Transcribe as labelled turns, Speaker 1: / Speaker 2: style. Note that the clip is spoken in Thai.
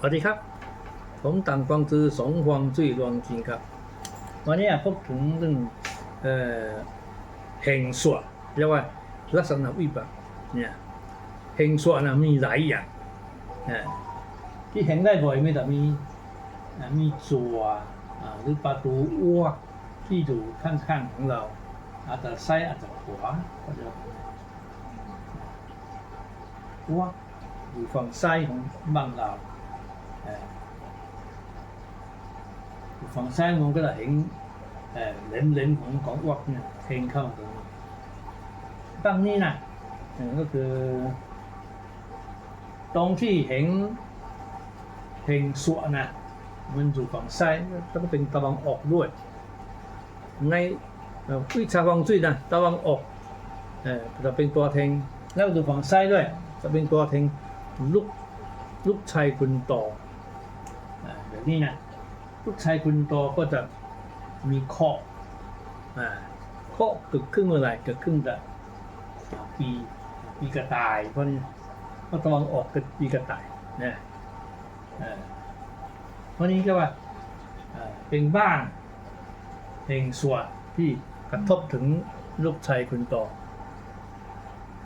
Speaker 1: สวัสดีครับ ผมต่างกวางจือสงฮวงจุ้ยรวงจริงครับ วันนี้พูดถึงเรื่องเอ่อเฮงสวดเรียกว่าลักษณะวิบัติเนี่ยเฮงสวนะมีหลายอย่างนะที่เห็นได้บ่อยไม่แต่มีมีจัวหรือประตูอ้วกที่อยู่ข้างๆของเรา อาจจะซ้ายอาจจะขวาก็จะอ้วกอยู่ฝั่งซ้ายของบ้านเรา ฝั่งซ้ายมันก็จะเห็นเอ่อเลนเลนของของอวกเนี่ยเทงเข้าตรงนี้ตั้งนี้นะเออก็คือ ตรงที่เห็นเห็นสวนนะมันอยู่ฝั่งซ้ายแล้วก็เป็นตะวันออกด้วยในเอ่อวิชาฮวงจุ้ยนะตะวันออกเออจะเป็นตัวเทงแล้วดูฝั่งซ้ายด้วย จะเป็นตัวเทงลูกลูกชายคุณต่อ นี้นะลูกชายคุณต่อก็จะมีข้ออ่าข้อเกิดขึ้นเมื่อไหร่เกิดขึ้นแต่ปีปีกระต่ายเพราะนี่เพราะตะวันออกเป็นปีกระต่ายนะเออเพราะนี้ก็ว่าเป็นบ้านเพลงสวดที่กระทบถึงลูกชายคุณต่อ